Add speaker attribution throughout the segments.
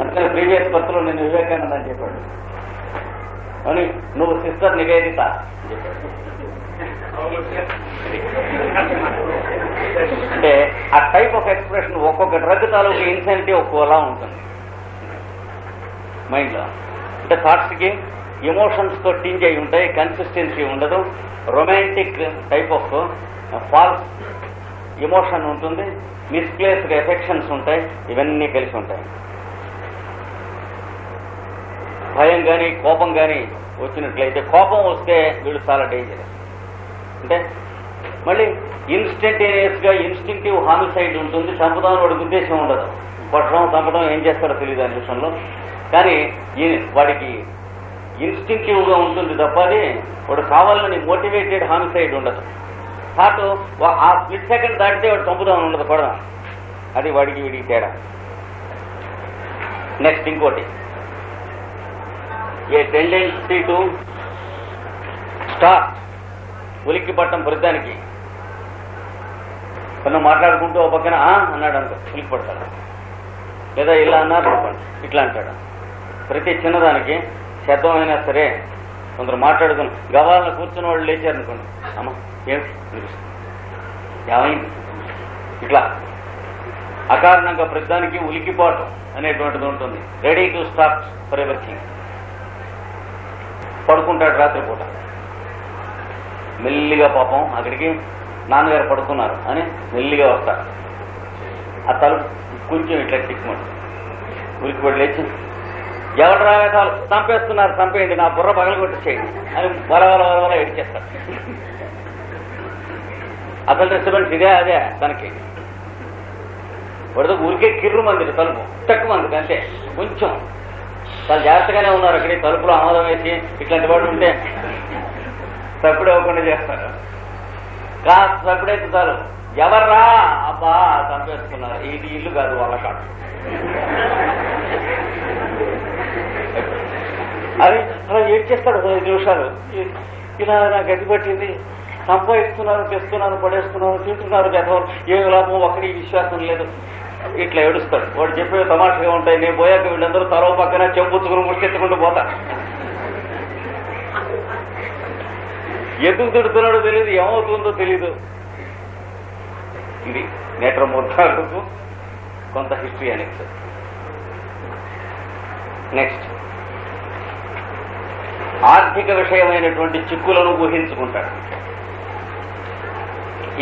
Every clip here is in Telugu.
Speaker 1: అందుకని ప్రీవియస్ బర్త్లో నేను వివేకానంద అని చెప్పాడు. అని నువ్వు సిస్టర్ నివేదిత అంటే ఆ టైప్ ఆఫ్ ఎక్స్ప్రెషన్ ఒక్కొక్క డ్రగ్ తాలూకు ఇన్సెంటివ్ ఒక్కోలా ఉంటుంది. మైండ్లో అంటే థాట్స్కి ఎమోషన్స్తో టింజ్ అయి ఉంటాయి కన్సిస్టెన్సీ ఉండదు. Romantic type of false emotion ఉంటుంది మిస్ప్లేస్డ్ ఎఫెక్షన్స్ ఉంటాయి ఇవన్నీ కలిసి ఉంటాయి. భయం కానీ కోపం కానీ వచ్చినట్లయితే కోపం వస్తే వీళ్ళు చాలా డేంజర్ అంటే మళ్ళీ ఇన్స్టంటేనియస్గా ఇన్స్టింక్టివ్ హామిసైడ్ ఉంటుంది చంపుదాం వాడికి ఉద్దేశం ఉండదు. కొట్టడం చంపడం ఏం చేస్తారో తెలియదు అనే విషయంలో కానీ ఈ- వాడికి ఇన్స్టింక్టివ్గా ఉంటుంది తప్ప అది వాడు కావాలని మోటివేటెడ్ హామిసైడ్ ఉండదు. థాట్ ఆ స్ప్లిట్ సెకండ్ దాటితే వాడు చంపుదాం ఉండదు కూడా అది వాడికి వీడికి తేడా. నెక్స్ట్ ఇంకోటి. ఏ టెండెన్సీ టు స్టార్ ఉలిక్కి పట్టం ప్రతిదానికి. తను మాట్లాడుకుంటూ ఒక పక్కన "ఆ" అన్నాడు అనుకో ఉలిక్కి పడతాడు. లేదా ఇలా అన్నారు చెప్పండి. ఇట్లా అంటాడు. ప్రతి చిన్నదానికి శబ్దమైనా అయినా సరే కొందరు మాట్లాడుకుని గవాలను కూర్చున్న వాళ్ళు లేచారు అనుకోండి అమ్మా ఏమిటి? ఏమైంది? ఇట్లా. అకారణంగా ప్రతిదానికి ఉలికిపాటు అనేటువంటిది ఉంటుంది. Ready to start for everything పడుకుంటాడు రాత్రిపూట. మెల్లిగా పాపం అక్కడికి నాన్నగారు పడుకున్నారు అని మెల్లిగా వస్తారు ఆ తలుపు కొంచెం ఇట్లా టిక్మంటు ఉరికి పడి లేచి ఎవరు రావేతాలు చంపేస్తున్నారు చంపేయండి నా బుర్ర పగల కొట్టేసేయండి అని వల వల వల వల ఎడిచేస్తారు అసలు డిస్టర్బెన్స్ ఇదే అదే తనకి. వడద ఊరికే కిర్రు మంది తలుపు. తక్కువ మంది అంతే. కొంచెం. చాలా జాగ్రత్తగానే ఉన్నారు అక్కడి తలుపులు ఆమోదం వేసి ఇట్లాంటి వాడు ఉంటే తప్పుడు అవ్వకుండా చేస్తారు. కాస్త తప్పుడైతే చాలు. ఎవర్రా? అబ్బా చంపేస్తున్నారు ఇది ఇల్లు కాదు వాళ్ళ కాదు అది అలా ఏం చేస్తాడు ఐదు నిమిషాలు? ఇలా నా గది పట్టింది. సంపాదిస్తున్నారు తెస్తున్నారు పడేస్తున్నారు తింటున్నారు గతవారు ఏ లాభం? ఒకటి విశ్వాసం లేదు. ఇట్లా ఏడుస్తాడు వాడు చెప్పే తమాషగా ఉంటాయి. నేను పోయాక వీళ్ళందరూ తరవ పక్కన చెంపుచ్చుకుని ముడికెత్తుకుంటూ పోతా. ఎందుకు తిడుతున్నాడో తెలియదు ఏమవుతుందో తెలియదు ఇది నేత్రమూర్తాలకు కొంత హిస్టరీ అనేది నెక్స్ట్ ఆర్థిక విషయమైనటువంటి చిక్కులను ఊహించుకుంటాడు.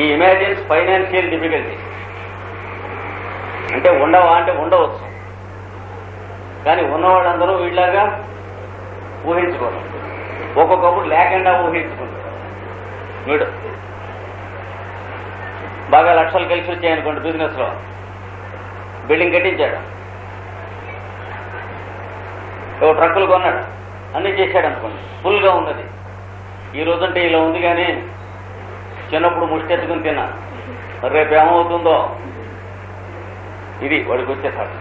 Speaker 1: ఈ ఇమాజిన్స్ ఫైనాన్షియల్ డిఫికల్టీ అంటే ఉండవా అంటే ఉండవచ్చు. కానీ ఉన్నవాళ్ళందరూ వీళ్ళగా ఊహించుకోరు. ఒక్కొక్కప్పుడు లేకుండా ఊహించుకుంటారు. వీడు బాగా లక్షలు కలిసి వచ్చాయనుకోండి బిజినెస్లో. బిల్డింగ్ కట్టించాడు. ఓ ట్రక్కులు కొన్నాడు. అన్నీ చేశాడు అనుకోండి ఫుల్గా ఉన్నది. ఈ రోజంటే ఇలా ఉంది కానీ చిన్నప్పుడు ముష్టెత్తుకుని తిన్నా. రేపు ఏమవుతుందో ఇది వాడికి వచ్చేసాడు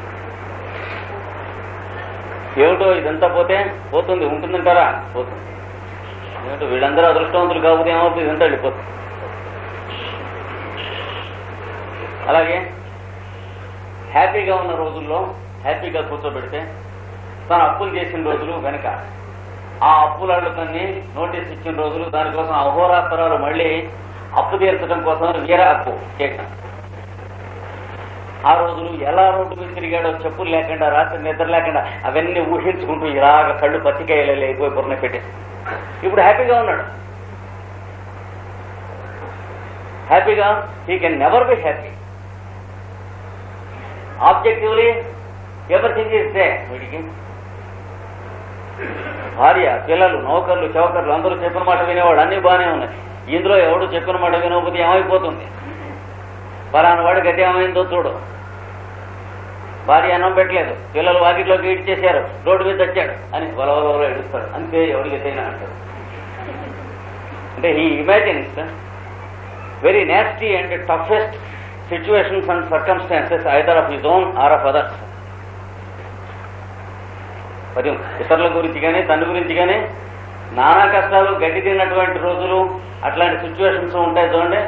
Speaker 1: ఏమిటో ఇదంతా పోతే పోతుంది ఉంటుందంటారా? పోతుంది. ఏమిటో వీళ్ళందరూ అదృష్టవంతులు కాకపోతే ఏమవుతుంది? ఇదంతా వెళ్ళిపోతుంది. అలాగే హ్యాపీగా ఉన్న రోజుల్లో హ్యాపీగా కూర్చోబెడితే తను అప్పులు చేసిన రోజులు వెనక. ఆ అప్పులన్నీ నోటీస్ ఇచ్చిన రోజులు దానికోసం అహోరాత్రాలు మళ్ళీ అప్పు తీర్చడం కోసం వీర అప్పు చేశాం ఆ రోజులు ఎలా రోడ్డు మీద తిరిగాడో చెప్పులు లేకుండా రాత్రి నిద్ర లేకుండా అవన్నీ ఊహించుకుంటూ ఇలాగ కళ్ళు పత్తికాయలు అయిపోయి పొరన పెట్టేసి ఇప్పుడు హ్యాపీగా ఉన్నాడు. హ్యాపీగా? He can never be happy objectively everything is there వీడికి. భార్య పిల్లలు నౌకర్లు చౌకర్లు అందరూ చెప్పిన మాట వినేవాడు అన్ని బాగానే ఉన్నాయి. ఇందులో ఎవడు చెప్పిన మాట వినకపోతే ఏమైపోతుంది? పలానా వాడి గతి చూడు. భార్య అన్నం పెట్టలేదు. పిల్లలు వాకిట్లోకి ఇడ్చేశారు రోడ్డు మీద తెచ్చాడు అని వలవలలో ఎడుస్తాడు అంతే ఎవరు గతైనా అంటాడు. అంటే ఈ imagines very nasty and toughest situations and circumstances either of his own or of others మరి ఇతరుల గురించి కానీ తన గురించి కానీ నానా కష్టాలు గడ్డి తిన్నటువంటి రోజులు అట్లాంటి సిచ్యువేషన్స్ ఉంటాయి చూడండి.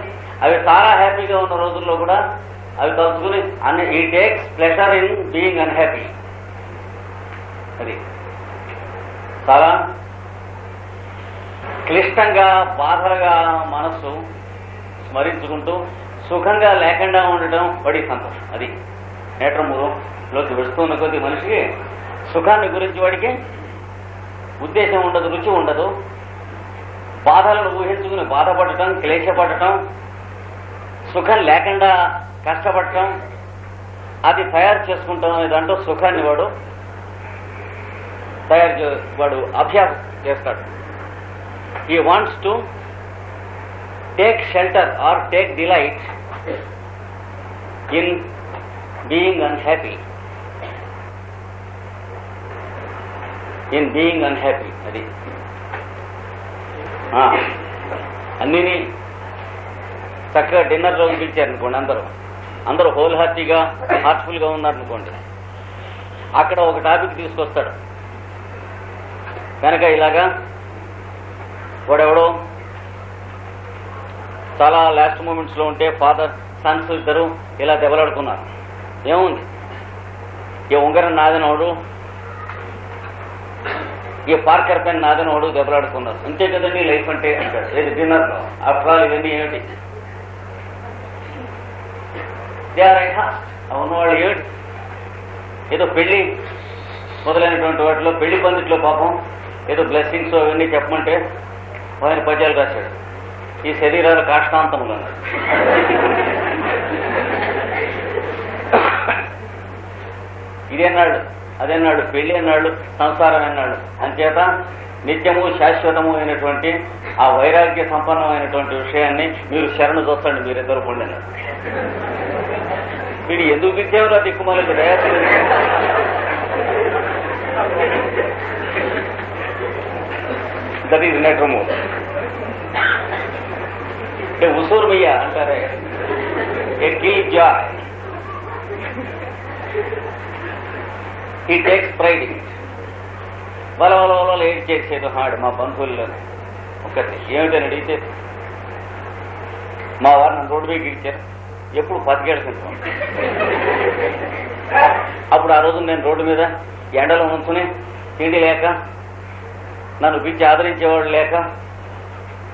Speaker 1: అవి చాలా హ్యాపీగా ఉన్న రోజుల్లో కూడా అవి తలుచుకుని అన్ని ఈ takes pleasure in being unhappy అది. చాలా క్లిష్టంగా బాధలుగా మనస్సు స్మరించుకుంటూ సుఖంగా లేకుండా ఉండటం వాడి సంతోషం. అది. నేత్రములోకి వెళుతున్న కొద్ది మనిషికి సుఖాన్ని గురించి వాడికి ఉద్దేశం ఉండదు రుచి ఉండదు. బాధలను ఊహించుకుని బాధపడటం క్లేశపడటం సుఖం లేకుండా కష్టపడటం అది తయారు చేసుకుంటాం అనే దాంట్లో సుఖాన్ని వాడు తయారు చే వాడు అభ్యాసం చేస్తాడు. ఈ wants to take shelter or take delight in being unhappy in being unhappy అది. అన్నిని చక్కగా డిన్నర్ రోజు పిలిచారు అనుకోండి అందరూ. అందరూ హోల్ హార్టీగా హార్ట్ఫుల్గా ఉన్నారనుకోండి. అక్కడ ఒక టాపిక్ తీసుకొస్తాడు. కనుక ఇలాగా వాడెవడో చాలా లాస్ట్ మూమెంట్స్లో ఉంటే ఫాదర్ సన్స్ ఇద్దరు ఇలా దెబ్బలాడుకున్నారు. ఏముంది? ఈ ఉంగరం నాదనోడు ఈ పార్కర్ పెన్ నాదనోడు దెబ్బలాడుకున్నారు. అంతే కదండి లైఫ్ అంటే అంటాడు. ఏది డిన్నర్లో ఆఫ్టర్ ఇవన్నీ ఏమిటి? దే ఉన్నవాళ్ళు ఏమిటి ఏదో పెళ్ళి మొదలైనటువంటి వాటిలో పెళ్ళి పందిట్లో పాపం ఏదో బ్లెస్సింగ్స్ అవన్నీ చెప్పమంటే ఆయన పద్యాలు రాశాడు. ఈ శరీరాల కాష్టాంతములు అన్నాడు. ఇదేనాడు అదేనాడు పెళ్ళి అన్నాడు సంసారం అన్నాడు. అంచేత నిత్యము శాశ్వతము అయినటువంటి ఆ వైరాగ్య సంపన్నమైనటువంటి విషయాన్ని మీరు శరణు చూస్తండి మీరిద్దరు పొండి వీడు ఎందుకు పిలిచేవారు దిక్కుమాలకు దయాసు దట్ ఈజ్ నెట్రము అంటే ఉసూరు మియ్య అంటారే. A killjoy he takes pride in వాళ్ళ వాళ్ళ వాళ్ళ ఏడ్ చేసేది హాడు మా బంధువుల్లో. ఒకటి ఏమిటని అడిగితే మా వారు నన్ను రోడ్డు మీద ఇచ్చారు ఎప్పుడు పతికేడు క్రితం అప్పుడు ఆ రోజు నేను రోడ్డు మీద ఎండలో ఉంచుని తిండి లేక నన్ను పిచ్చి ఆదరించేవాడు లేక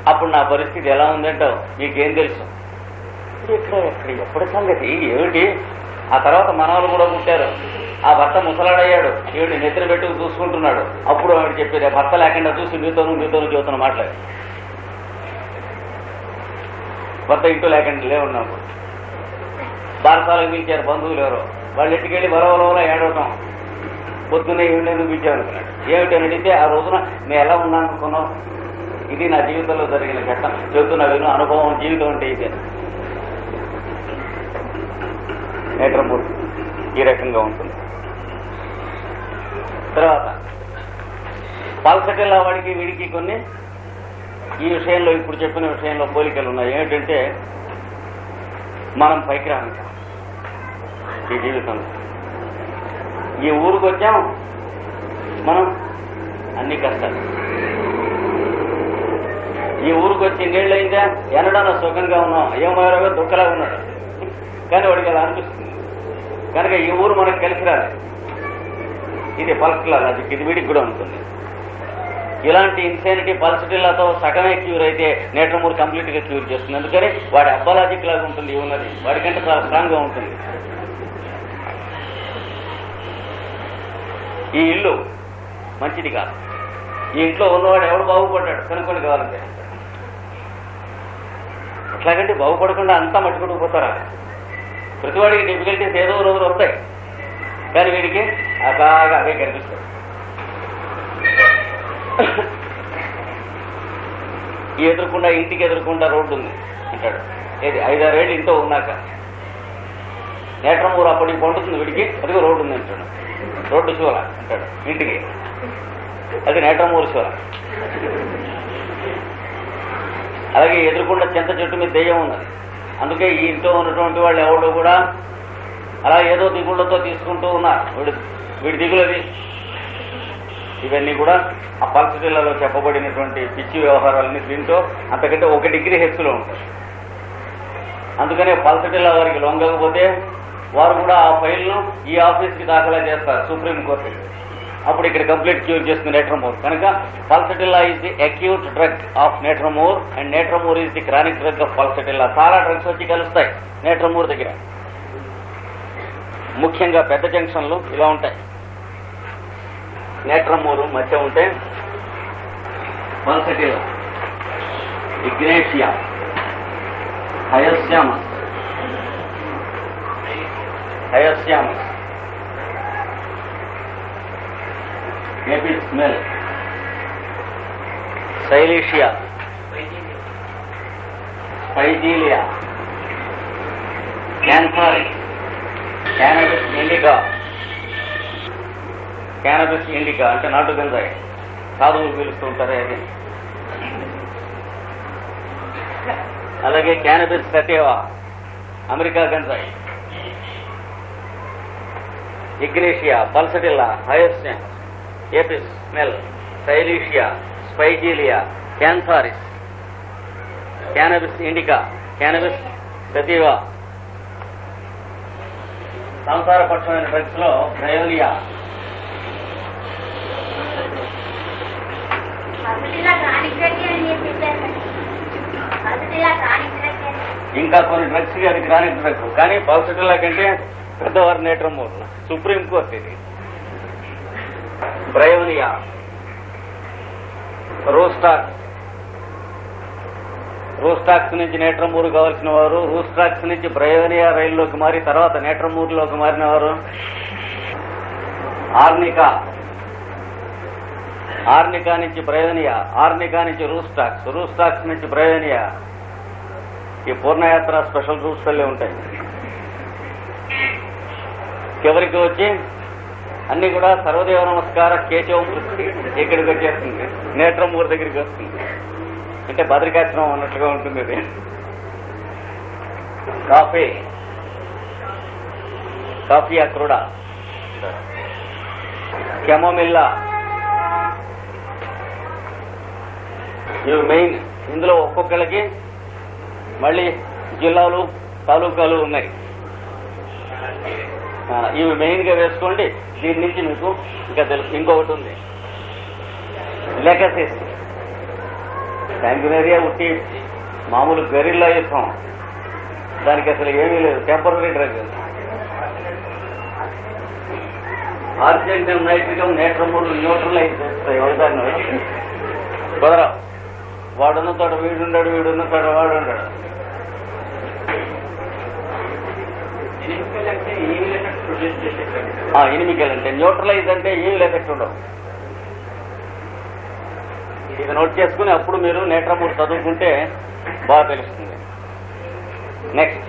Speaker 1: అప్పుడు నా పరిస్థితి ఎలా ఉందంటావు నీకేం తెలుసు? ఇక్కడ ఎప్పటి సంగతి? ఏమిటి? ఆ తర్వాత మనవాళ్ళు కూడా పుట్టారు. ఆ భర్త ముసలాడయ్యాడు. ఏమిటి నెత్తిన పెట్టుకు చూసుకుంటున్నాడు. అప్పుడు ఆవిడ చెప్పేది భర్త లేకుండా చూసి మీతోనూ మీతోనూ చెబుతున్న మాట్లాడు భర్త ఇంటూ లేకుండా లేవున్నప్పుడు భారతాలకు పిలిచారు బంధువులు ఎవరో. వాళ్ళు ఇంటికెళ్ళి బరవలవల ఏడవటం. పొద్దున్నే ఏమిటి ఎందుకు ఏమిటి అనుకున్నాడు ఏమిటని అడిగితే ఆ రోజున నేను ఎలా ఉన్నాను అనుకున్నావు? ఇది నా జీవితంలో జరిగిన ఘట్టం. చెబుతున్నా విను. అనుభవం జీవితం అంటే ఇదే. నేత్రమూర్తి ఈ రకంగా ఉంటుంది. తర్వాత పల్సటిల్లా వాడికి వీడికి కొన్ని ఈ విషయంలో ఇప్పుడు చెప్పిన విషయంలో పోలికలు ఉన్నాయి. ఏమిటంటే మనం పైకి రానిస్తాం ఈ జీవితం ఈ ఊరికి వచ్చాం మనం అన్ని కష్టాలు. ఈ ఊరికి వచ్చి నీళ్ళు అయిందా ఎనడన్నా సుఖంగా ఉన్నాం. ఏమో దుఃఖలా ఉన్నాడు కానీ వాడికి అలా అనిపిస్తుంది. కనుక ఈ ఊరు మనకు కలిసి రాలేదు. ఇది పల్స్లా అది కిదివిడికి కూడా ఉంటుంది. ఇలాంటి ఇన్సానిటీ పల్సటిల్లాతో సగమే క్యూర్ అయితే నేట్రమూర్ మూడు కంప్లీట్గా క్యూర్ చేస్తుంది. అందుకని వాడి అబ్బాలజిక్ లాగా ఉంటుంది ఉన్నది వాడికంటే చాలా స్ట్రాంగ్గా ఉంటుంది. ఈ ఇల్లు మంచిది కాదు. ఈ ఇంట్లో ఉన్నవాడు ఎవడు బాగుపడ్డాడు? కనుక్కొని కావాలంటే. ఎట్లాగంటే బాగుపడకుండా అంతా మట్టుకుంటూ పోతారా? ప్రతివాడికి డిఫికల్టీస్ ఏదో రోజు వస్తాయి. కానీ వీడికి అలాగా అవే కనిపిస్తాయి ఈ ఎదురుకుండా ఇంటికి ఎదురుకుండా రోడ్డు ఉంది అంటాడు. ఏది? ఐదారేళ్ళు ఇంట్లో ఉన్నాక. నేట్రమూరు అప్పటికి పండుతుంది వీడికి. అదిగో రోడ్డు ఉంది అంటాడు. రోడ్డు శివల అంటాడు ఇంటికి. అది నేటమూరు శివల అలాగే ఎదురుకుండా చింత చెట్టు మీద దెయ్యం ఉన్నది. అందుకే ఈ ఇంట్లో ఉన్నటువంటి వాళ్ళు ఎవరు కూడా అలా ఏదో దిగుళ్ళతో తీసుకుంటూ ఉన్నారు. వీడి వీడి దిగులది ఇవన్నీ కూడా ఆ పరిస్థితులలో చెప్పబడినటువంటి పిచ్చి వ్యవహారాలని దీంతో అంతకంటే ఒక డిగ్రీ హెచ్చులో ఉంటాయి. అందుకనే పల్సటిల్లా వారికి లొంగకపోతే వారు కూడా ఆ ఫైల్ను ఈ ఆఫీస్కి దాఖలా చేస్తారు సుప్రీంకోర్టు అప్పుడు ఇక్కడ కంప్లీట్ క్యూర్ చేస్తుంది నేట్రమోర్ కనుక pulsatilla is the acute drug of natrum mur and natrum mur is the chronic drug of pulsatilla చాలా డ్రగ్స్ వచ్చి కలుస్తాయి నేట్రమోర్ దగ్గర. ముఖ్యంగా పెద్ద జంక్షన్లు ఇలా ఉంటాయి. నేట్రమూరు మధ్య ఉంటే pulsatilla ignatia hyoscyamus hyoscyamus apis mel silicea spigelia cantharis cannabis indica cannabis indica అంటే నాటు గంజాయి. సాధువులు పిలుస్తూ ఉంటారే అది. అలాగే క్యానబిస్ సతేవా అమెరికా గంజాయి. Ignatia pulsatilla hyoscyamus apis smell silicea spigelia cantharis cannabis indica cannabis sativa సంసారపక్షమైన డ్రగ్స్లో ప్రయోలియా ఇంకా కొన్ని డ్రగ్స్ అది క్రానిక్ డ్రగ్ కానీ పల్సటిల్లా కంటే పెద్దవారు నేట్రమూర్ సుప్రీం కోర్ట్ ఇది. Bryonia. Rhus tox. Rhus tox నుంచి నేట్రమూరు కావాల్సిన వారు రూస్టాక్స్ నుంచి బ్రయోనియా రైల్లోకి మారి తర్వాత నేట్రమూరులోకి మారిన వారు. ఆర్నికా. ఆర్నికా నుంచి బ్రయోనియా ఆర్నికా నుంచి రూస్టాక్స్ రూస్టాక్స్ నుంచి బ్రయోనియా. ఈ పూర్ణయాత్ర స్పెషల్ రూట్స్ వెళ్ళి ఉంటాయి. చివరికి వచ్చి అన్ని కూడా సర్వదేవ నమస్కార కేశవం వృత్తి ఇక్కడికి వచ్చేస్తుంది. నేత్రమూరు దగ్గరికి వస్తుంది. అంటే బద్రికాశ్రమం అన్నట్లుగా ఉంటుంది ఇది కాఫీ. కాఫీ అక్రుడా. కెమోమిల్లా. ఇవి మెయిన్. ఇందులో ఒక్కొక్కళ్ళకి మళ్ళీ జిల్లాలు తాలూకాలు ఉన్నాయి. ఇవి మెయిన్గా వేసుకోండి. దీని నుంచి మీకు ఇంకా తెలుసు ఇంకొకటి ఉంది. లెగసీస్ శాంగునేరియా ఉట్టి మామూలు గరిల్లా యుద్ధం. దానికి అసలు ఏమీ లేదు temporary drug argentum nitricum natrum mur neutralise చేస్తాయి ఒకదాన్ని కుదరా వాడున్న తోట వీడుండాడు వీడున్న తోట వాడు ఉన్నాడు ఎనిమికల్ అంటే న్యూట్రలైజ్ అంటే ఏమి ఎఫెక్ట్ ఉండవు. ఇది నోట్ చేసుకుని అప్పుడు మీరు నేట్రమూర్ చదువుకుంటే బాగా తెలుస్తుంది. నెక్స్ట్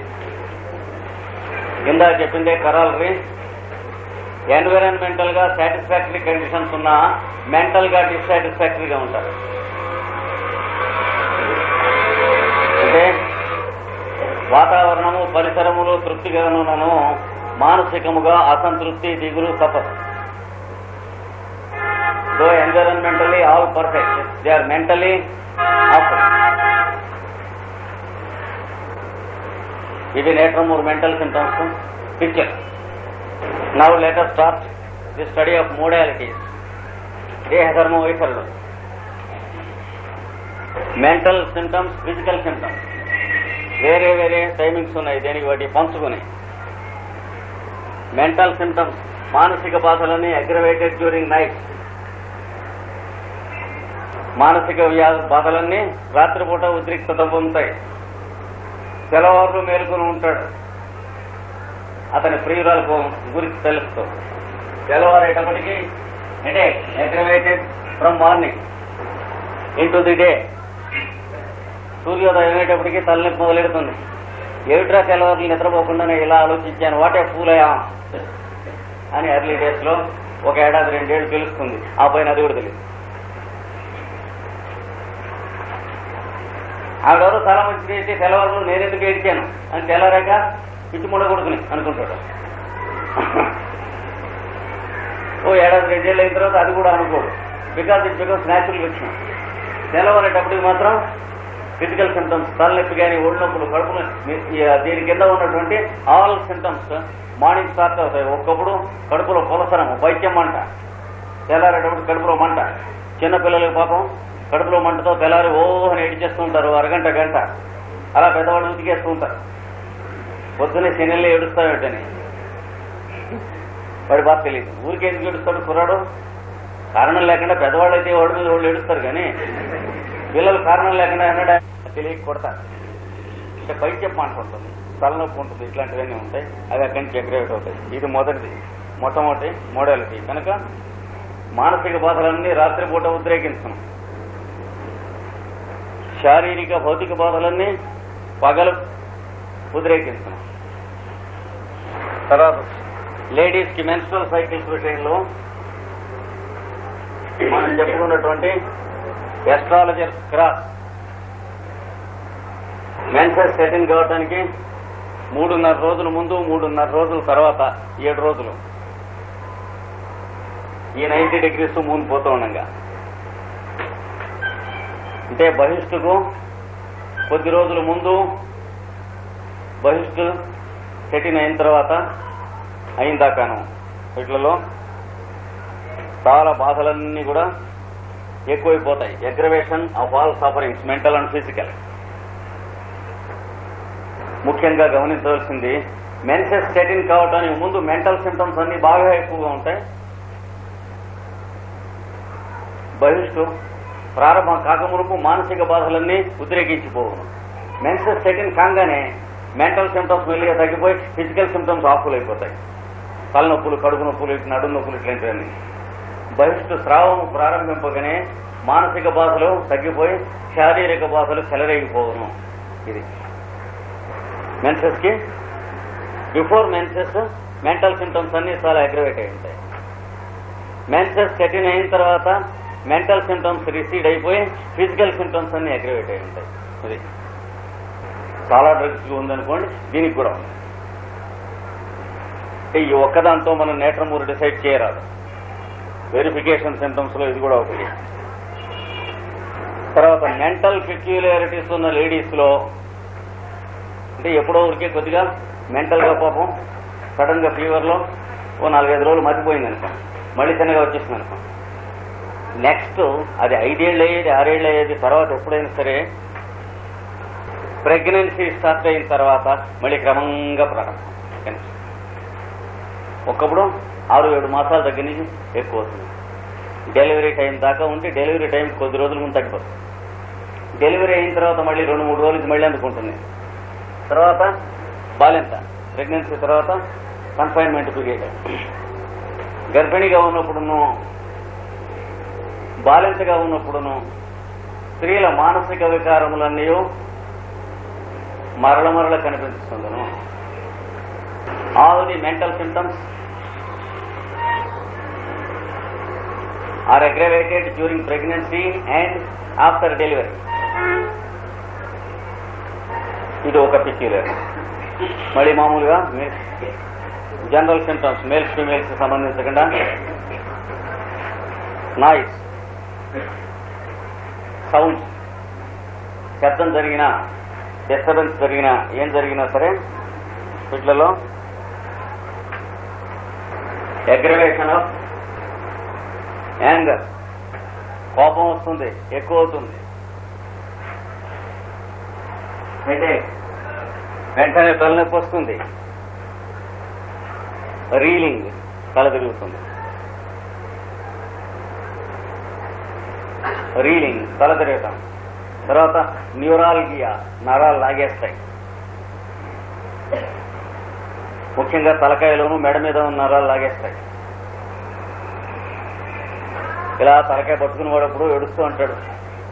Speaker 1: ఇందా చెప్పిందే కరాలరీ ఎన్విరాన్మెంటల్గా సాటిస్ఫాక్టరీ కండిషన్స్ ఉన్నా మెంటల్గా డిస్సాటిస్ఫాక్టరీగా ఉంటారు. అంటే వాతావరణము పరిసరములు తృప్తిగాను మానసికముగా అసంతృప్తి దిగులు తపస్సు though environmentally all perfect they are mentally ఇది natrum mur mental symptoms picture now later start the study of modalities దేహధర్మ వైఫల్యం మెంటల్ సింటమ్స్ ఫిజికల్ సింటమ్స్ వేరే వేరే టైమింగ్స్ ఉన్నాయి దేనికి వాటి పంచుకుని మెంటల్ సింటమ్స్ మానసిక బాధలని అగ్రవేటెడ్ డ్యూరింగ్ నైట్ మానసిక బాధలన్నీ రాత్రిపూట ఉద్రిక్తత పొందుతాయి తెల్లవారులు మేలుకొని ఉంటాడు. అతని ప్రియురాలకు గురించి తెలుస్తూ తెల్లవారేటప్పటికీ అంటే aggravated from morning into the day సూర్యోదయం అయ్యేటప్పటికీ తలనొప్పి మొదలెడుతుంది. ఏమిట్రా తెల్లవారులు నిద్రపోకుండానే ఇలా ఆలోచించాను. వాటే పూలయా అని ఎర్లీ డేస్లో ఒక ఏడాది రెండేళ్ళు తెలుస్తుంది. ఆ పైన అది కూడా తెలియదు. ఆవిడెవరో చాలా మంచి చేసి తెల్లవారులు నేనెందుకు ఏడ్చాను? అని తెల్లారాక పిచ్చి ముడగొడుకుని అనుకుంటాడు. ఓ ఏడాది రెండేళ్ళు అయిన తర్వాత అది కూడా అనుకోడు. బికాస్ ఇట్ బికాస్ న్యాచురల్ విషయం తెల్లవారేటప్పటికి మాత్రం ఫిజికల్ సిమ్టమ్స్ తలనొప్పి కానీ ఒళ్ళొప్పులు కడుపులు దీని కింద ఉన్నటువంటి ఆల్ సిమ్టమ్స్ మార్నింగ్ స్టార్ట్ అవుతాయి. ఒక్కప్పుడు కడుపులో పులసరం వైద్యం మంట తెల్లారేటప్పుడు కడుపులో మంట. చిన్నపిల్లలకి పాపం కడుపులో మంటతో తెల్లారి ఓ అని ఏడిచేస్తూ ఉంటారు అరగంట గంట. అలా పెద్దవాళ్ళు ఉతికేస్తూ ఉంటారు. పొద్దునే శనెల్లి ఏడుస్తాడని వాడి బాధ తెలియదు. ఊరికే ఎందుకు ఏడుస్తాడు కుర్రాడు? కారణం లేకుండా పెద్దవాళ్ళు అయితే వాడి మీద వాళ్ళు ఏడుస్తారు కానీ పిల్లలు కారణం లేకుండా అన్నాడా తెలియక కొడతారు అంటే పైకి చెప్పమంటుంటుంది తలనొప్పి ఉంటుంది ఇట్లాంటివన్నీ ఉంటాయి. అవి అక్కడి నుంచి అగ్రేట్ అవుతాయి. ఇది మొదటిది. మొట్టమొదటి మోడాలిటీ కనుక మానసిక బాధలన్నీ రాత్రిపూట ఉద్రేకించను శారీరక భౌతిక బాధలన్నీ పగలు ఉద్రేకించను తర్వాత లేడీస్కి మెన్స్ట్రల్ సైకిల్స్ విషయంలో మనం చెప్పుకున్నటువంటి ఎస్ట్రాలజర్ క్రాస్ మెన్సెస్ సెటిల్ కావడానికి మూడున్నర రోజుల ముందు మూడున్నర రోజుల తర్వాత ఏడు రోజులు. ఈ నైన్టీ డిగ్రీస్ మూన్ పోతూ ఉండగా. అంటే బహిష్టుకు కొద్ది రోజుల ముందు బహిష్టు సెటిన్ అయిన తర్వాత అయిన దాకాను. వీటిలలో చాలా బాధలన్నీ కూడా ఎక్కువైపోతాయి. Aggravation of all sufferings mental and physical ముఖ్యంగా గమనించవలసింది మెన్సెస్ సెటిన్ కావడానికి ముందు మెంటల్ సిమ్టమ్స్ అన్ని బాగా ఎక్కువగా ఉంటాయి. బహిష్టు ప్రారంభం కాకమునుపు మానసిక బాధలన్నీ ఉద్రేకించిపోవును. మెన్సెస్ సెటిన్ కాగానే మెంటల్ సిమ్టమ్స్ మెల్లిగా తగ్గిపోయి ఫిజికల్ సిమ్టమ్స్ ఆఫుల్ అయిపోతాయి తలనొప్పులు కడుపు నొప్పులు ఇటు నడుము నొప్పులు ఇట్లాంటివన్నీ. బహిష్టు స్రావం ప్రారంభింపగానే మానసిక బాధలు తగ్గిపోయి శారీరక బాధలు చెలరేగిపోవును. ఇది మెన్సెస్కి బిఫోర్ మెన్సెస్ మెంటల్ సింటమ్స్ అన్ని చాలా అగ్రవేట్ అయి ఉంటాయి. మెన్సెస్ సెటిన్ అయిన తర్వాత మెంటల్ సింటమ్స్ రిసీడ్ అయిపోయి ఫిజికల్ సింటమ్స్ అన్ని అగ్రవేట్ అయి ఉంటాయి. అది చాలా డ్రగ్స్ ఉందనుకోండి దీనికి కూడా ఉంది. ఈ ఒక్కదాంతో మనం నేత్రమూరు డిసైడ్ చేయరాదు. వెరిఫికేషన్ సిమ్టమ్స్లో ఇది కూడా ఒకటి. తర్వాత మెంటల్ పెక్యులారిటీస్ ఉన్న లేడీస్లో అంటే ఎప్పుడో ఊరికే కొద్దిగా మెంటల్గా పాపం సడన్గా ఫీవర్లో ఓ నాలుగైదు రోజులు మర్చిపోయింది అనుకో మళ్ళీ తినగా వచ్చేసింది అనుకో నెక్స్ట్ అది ఐదేళ్ళు అయ్యేది ఆరేళ్ళు అయ్యేది తర్వాత ఎప్పుడైనా సరే ప్రెగ్నెన్సీ స్టార్ట్ అయిన తర్వాత మళ్ళీ క్రమంగా ప్రారంభం. ఒకప్పుడు ఆరు ఏడు మాసాల దగ్గర నుంచి ఎక్కువ అవుతుంది డెలివరీ టైం దాకా ఉంటే డెలివరీ టైం కొద్ది రోజుల ముందు తగ్గిపోతుంది. డెలివరీ అయిన తర్వాత మళ్ళీ రెండు మూడు రోజులకి మళ్ళీ అందుకుంటుంది తర్వాత బాలెంత ప్రెగ్నెన్సీ తర్వాత కన్ఫైన్మెంట్ పీరియడ్ గర్భిణిగా ఉన్నప్పుడును బాలెంతగా ఉన్నప్పుడును స్త్రీల మానసిక వికారములన్నీ మరల మరల కనిపిస్తుందను all the mental symptoms are aggravated during pregnancy and after delivery ఇది ఒక పిక్యులర్ మళ్ళీ మామూలుగా జనరల్ సింటమ్స్ మేల్స్ ఫీమేల్స్ సంబంధించకుండా నాయిస్ సౌండ్ శబ్దం జరిగినా డిస్టర్బెన్స్ జరిగినా ఏం జరిగినా సరే వీటిలలో అగ్రవేషన్ ఆఫ్ యాంగర్ కోపం వస్తుంది ఎక్కువ అవుతుంది. అయితే వెంటనే తలనొప్పి వస్తుంది. రీలింగ్ తల తిరుగుతుంది. రీలింగ్ తల తిరగటం. తర్వాత న్యూరాలజియా నరాలు లాగేస్తాయి. ముఖ్యంగా తలకాయలోను మెడ మీద ఉన్న నరాలు లాగేస్తాయి. ఇలా తలకాయ పట్టుకుని వాడప్పుడు ఏడుస్తూ ఉంటాడు.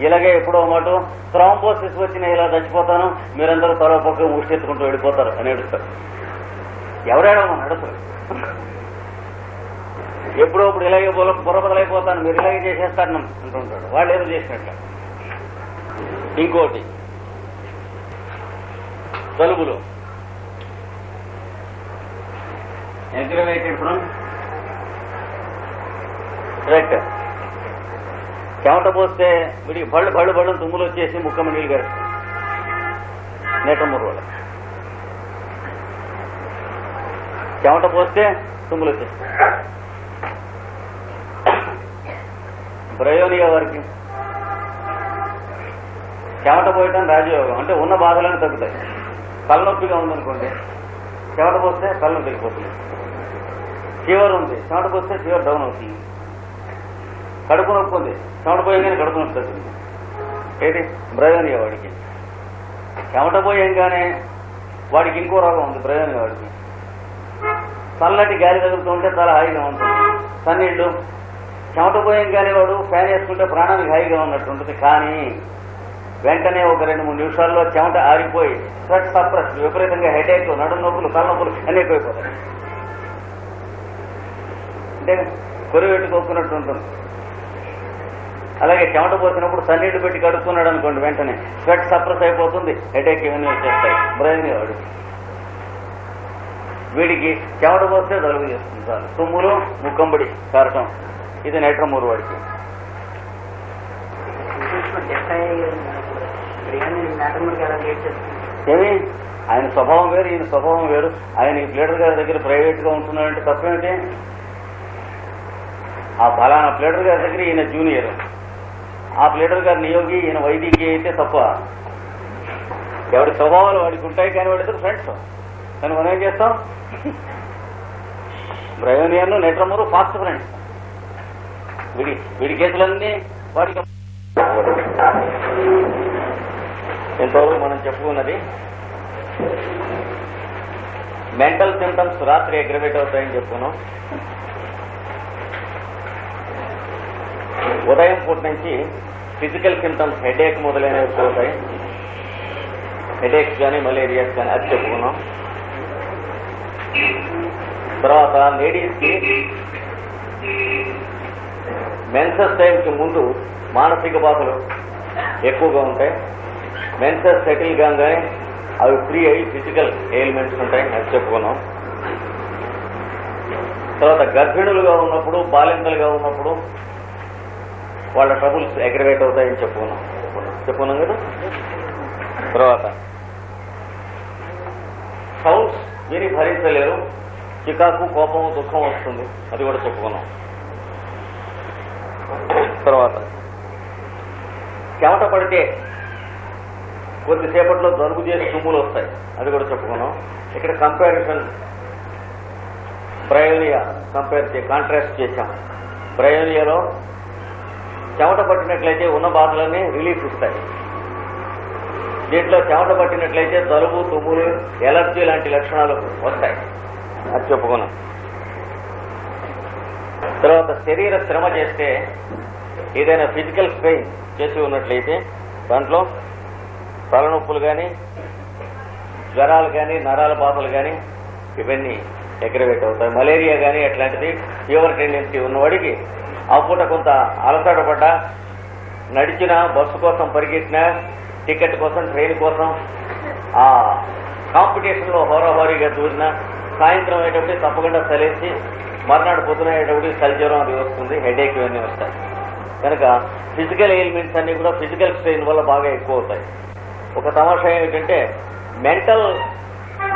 Speaker 1: ఇలాగే ఎప్పుడో మాట థ్రాంపోసిస్ వచ్చిన ఇలా చచ్చిపోతాను మీరందరూ తల పక్క ఊషెత్తుకుంటూ వెళ్ళిపోతారు అని ఏడుస్తారు. ఎవరైనా నడుస్తారు ఎప్పుడో ఇప్పుడు ఇలాగే బుర్ర బుర్రబదలైపోతాను మీరు ఇలాగే చేసేస్తాను అంటుంటాడు. వాళ్ళు ఏదో చేసినట్ల ఇంకోటి జలుబులు ఎంత ఇప్పుడు? రైట్ చెమట పోస్తే వీడికి బళ్ళు బళ్ళు బళ్ళు తుమ్ములు వచ్చేసి ముక్కమ్మ నీళ్ళు గడుస్తాయి నేటమ్మూరు వాళ్ళకి. చెమట పోస్తే తుమ్ములు వచ్చేస్తాయి. బ్రయోనియా వారికి. చెమట పోయటం రాజయోగం. అంటే ఉన్న బాధలను తగ్గుతాయి. తలనొప్పిగా ఉందనుకోండి చెమట పోస్తే తలనొప్పికి పోతుంది ఫీవర్ ఉంది చెమట పోస్తే ఫీవర్ డౌన్ అవుతుంది. కడుపు నొప్పి ఉంది చెమట పోయంగానే కడుపు నొప్పి వచ్చింది ఏది బ్రయోనియా వాడికి. చెమటపోయంగానే వాడికి ఇంకో రోగం ఉంది బ్రయోనియా వాడికి. చల్లటి గాలి తగులుతుంటే చాలా హాయిగా ఉంటుంది. సన్నీళ్ళు. చెమటపోయంగానే వాడు ఫ్యాన్ వేసుకుంటే ప్రాణానికి హాయిగా ఉన్నట్టు ఉంటుంది. కానీ వెంటనే ఒక రెండు మూడు నిమిషాల్లో చెమట ఆరిపోయి స్వెట్ సప్రెస్ విపరీతంగా హెడేక్ నడు నొప్పులు తలనొప్పులు అన్నీ అంటే కొరి పెట్టుకోకున్నట్టు ఉంటుంది. అలాగే చెమట పోసినప్పుడు సన్నీళ్ళు పెట్టి కడుక్కున్నాడు అనుకోండి వెంటనే. స్వెట్ సప్రెస్ అయిపోతుంది హెడేక్ ఇవన్నీ వచ్చేస్తాయి. బ్రెయిన్ వాడు. వీడికి చెమట పోస్తే జలుబు చేస్తుంది చాలు. తుమ్ములు ముక్కంబడి కారటం. ఇది నైట్రమూరు వాడికి. ఏమి? ఆయన స్వభావం వేరు ఈయన స్వభావం వేరు. ఆయన ఈ ప్లేటర్ గారి దగ్గర ప్రైవేట్గా ఉంటున్నాడంటే తప్పేమిటి? ఆ ఫలానా ప్లేటర్ గారి దగ్గర ఈయన జూనియర్. ఆ ప్లేటర్ గారి నియోగి ఈయన వైదికి అయితే తప్ప ఎవరి స్వభావాలు వాడికి ఉంటాయి కానీ వాడిద్దరు ఫ్రెండ్స్ కానీ మనం ఏం చేస్తాం? బ్రయోనియన్ నెట్రమూరు ఫాస్ట్ ఫ్రెండ్స్ వీడి వీడి కేసులన్నీ వాడికి ఎంతవరకు మనం చెప్పుకున్నది మెంటల్ సింటమ్స్ రాత్రి అగ్రవేట్ అవుతాయని చెప్పుకున్నాం. ఉదయం పూట నుంచి ఫిజికల్ సిమ్టమ్స్ హెడేక్ మొదలైనవి పోతాయి. అవుతాయి హెడేక్స్ కానీ మలేరియాస్ కానీ అది చెప్పుకున్నాం. తర్వాత లేడీస్కి మెన్సస్ టైంకి ముందు మానసిక బాధలు ఎక్కువగా ఉంటాయి. మెన్సస్ సెటిల్ కాగానే అవి ఫ్రీ అయ్యి ఫిజికల్ ఎయిల్మెంట్స్ ఉంటాయి అది చెప్పుకున్నాం. తర్వాత గర్భిణులుగా ఉన్నప్పుడు బాలింతలుగా ఉన్నప్పుడు వాళ్ళ ట్రబుల్స్ అగ్రివేట్ అవుతాయని చెప్పుకున్నాం. చెప్పుకున్నాం కదా? తర్వాత. సౌండ్స్ విని భరించలేరు. చికాకు కోపం దుఃఖం వస్తుంది. అది కూడా చెప్పుకున్నాం. తర్వాత. చెమట పడితే కొద్దిసేపట్లో జలుబు చేసి తుమ్ములు వస్తాయి. అది కూడా చెప్పుకున్నాం. ఇక్కడ కంపారిజన్ బ్రయోనియా కంపేర్ చే కాంట్రాస్ట్ చేశాం. బ్రయోనియాలో చెమట పట్టినట్లయితే ఉన్న బాధలన్నీ రిలీఫ్ ఇస్తాయి. దీంట్లో చెమట పట్టినట్లయితే జలుబు తుమ్ములు ఎలర్జీ లాంటి లక్షణాలు వస్తాయి. అది చెప్పుకున్నాం. తర్వాత శరీర శ్రమ చేస్తే ఏదైనా ఫిజికల్ స్ట్రెయిన్ చేసి ఉన్నట్లయితే దాంట్లో తలనొప్పులు కానీ జ్వరాలు కానీ నరాల బాధలు కానీ ఇవన్నీ ఎగ్రవేట్ అవుతాయి. మలేరియా కానీ అట్లాంటిది ఫీవర్ టెండెన్సీ ఉన్నవాడికి ఆ పూట కొంత అలసట పడ్డ నడిచిన బస్సు కోసం పరిగెత్తిన టికెట్ కోసం ట్రైన్ కోసం ఆ కాంపిటీషన్లో హోరాహోరీగా దూరిన సాయంత్రం అయ్యేటప్పుడు తప్పకుండా చలేసి మర్నాడు పొద్దున అయ్యేటప్పుడు చలిజ్వరం అది వస్తుంది హెడేక్ ఇవన్నీ వస్తాయి. కనుక ఫిజికల్ ఎయిల్మెంట్స్ అన్ని కూడా ఫిజికల్ స్ట్రెయిన్ వల్ల బాగా ఎక్కువ అవుతాయి. ఒక తమాషా ఏమిటంటే మెంటల్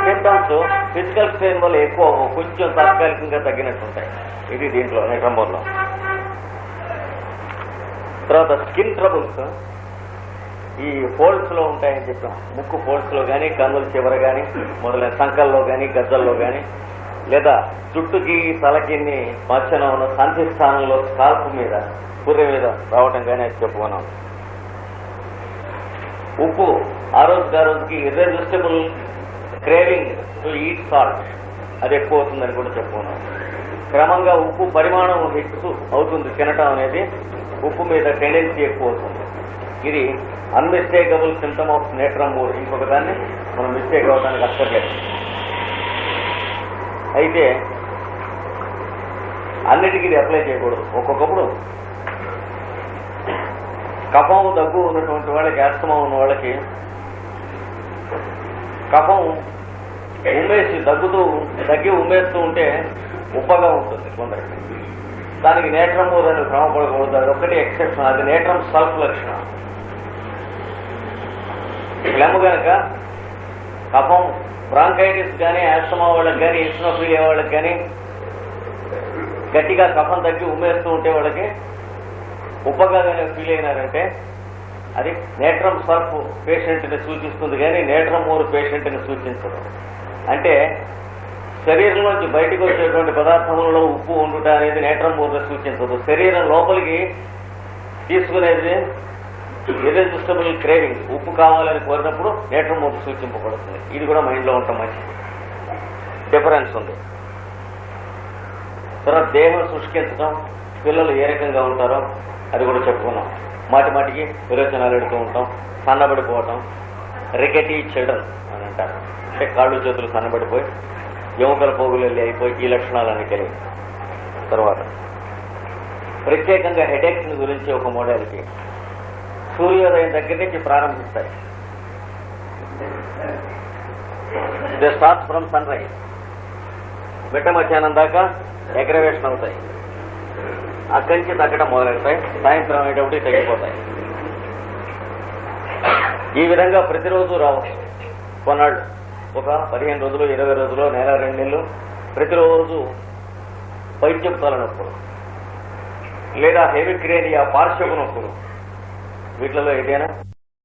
Speaker 1: సిమ్టమ్స్ ఫిజికల్ స్ట్రెయిన్ వల్ల ఎక్కువ కొంచెం తాత్కాలికంగా తగ్గినట్టు ఉంటాయి ఇది దీంట్లో నిటంబర్లో. తర్వాత స్కిన్ ట్రబుల్స్. ఈ ఫోల్డ్స్లో ఉంటాయని చెప్పాం. ముక్కు ఫోల్డ్స్లో కానీ కన్నుల చివర కానీ మొదలైన సంకల్లో కానీ గద్దల్లో కానీ లేదా జుట్టుకి తలకిన్ని మధ్యన ఉన్న సంధి స్థానంలో స్కాల్ప్ మీద పుర్రె మీద రావటం కానీ అది చెప్పుకున్నాం. ఉప్పు ఆ రోజుకి ఆ రోజుకి irresistible craving to eat salt అది ఎక్కువ అవుతుందని కూడా చెప్పుకున్నాం. క్రమంగా ఉప్పు పరిమాణం హెచ్చు అవుతుంది తినటం అనేది ఉప్పు మీద టెండెన్సీ ఎక్కువ అవుతుంది. ఇది unmistakable symptom of natrum mur ఇంకొక దాన్ని మనం మిస్టేక్ అవడానికి అక్కర్లేదు. అయితే అన్నిటికీ ఇది అప్లై చేయకూడదు. ఒక్కొక్కప్పుడు కఫం దగ్గు ఉన్నటువంటి వాళ్ళకి ఆస్తమా ఉన్న వాళ్ళకి కఫం ఉమ్మేసి దగ్గుతూ దగ్గి ఉమ్మేస్తూ ఉంటే ఉప్పగా ఉంటుంది కొందరికి. దానికి నేట్రమ్ అని భ్రమపడకూడదు అది ఒకటి ఎక్సెప్షన్. అది నేత్రం సెల్ఫ్ లక్షణం క్లెమ్ కనుక కఫం బ్రాంకైటిస్ కానీ ఆస్తమా వాళ్ళకి కానీ ఇస్నోఫీలియా వాళ్ళకి కానీ గట్టిగా కఫం తగ్గి ఉమ్మేస్తూ ఉంటే వాళ్ళకి ఉపగా ఫీల్ అయినారంటే అది నేట్రం సర్ఫ్ పేషెంట్ని సూచిస్తుంది కానీ నేట్రం మూరు పేషెంట్ని సూచించదు. అంటే శరీరంలోంచి బయటకు వచ్చేటువంటి పదార్థములలో ఉప్పు ఉండుట అనేది నేత్రం మోర్ని సూచించదు. శరీరం లోపలికి తీసుకునేది ఇర్రెసిస్టబుల్ క్రేవింగ్ ఉప్పు కావాలని కోరినప్పుడు నేత్రం మోర్ సూచింపబడుతుంది. ఇది కూడా మైండ్లో ఉంటాం మంచిది. డిఫరెన్స్ ఉంది. తర్వాత దేహం శుష్కించడం పిల్లలు ఏ రకంగా ఉంటారో అది కూడా చెప్పుకున్నాం. మాటి మాటికి విరోచనాలు ఎడుతూ ఉంటాం. సన్నబడిపోవటం. రికెటీ చిల్డ్రన్ అని అంటారు. అంటే కాళ్ళు చేతులు సన్నబడిపోయి ఎముకల పోగులెళ్ళి అయిపోయి ఈ లక్షణాలన్నీ కలిగి తర్వాత. ప్రత్యేకంగా హెడేక్స్ గురించి ఒక మోడల్కి సూర్యోదయం దగ్గర నుంచి ప్రారంభిస్తాయి they start from sunrise. మిట్ట మధ్యాహ్నం దాకా ఎగ్రవేషన్ అవుతాయి. అక్కడి నుంచి తగ్గడం మొదలెడతాయి. సాయంత్రం అయ్యేటప్పుడు తగ్గిపోతాయి. ఈ విధంగా ప్రతిరోజు రావచ్చు. కొన్నాళ్ళు. ఒక పదిహేను రోజులు ఇరవై రోజులు నెల రెండు నెలలు ప్రతిరోజు వైద్యం తలనొప్పులు. లేదా హెవిక్రేనియా పార్శ్వపు నొప్పులు వీటిలో ఏదైనా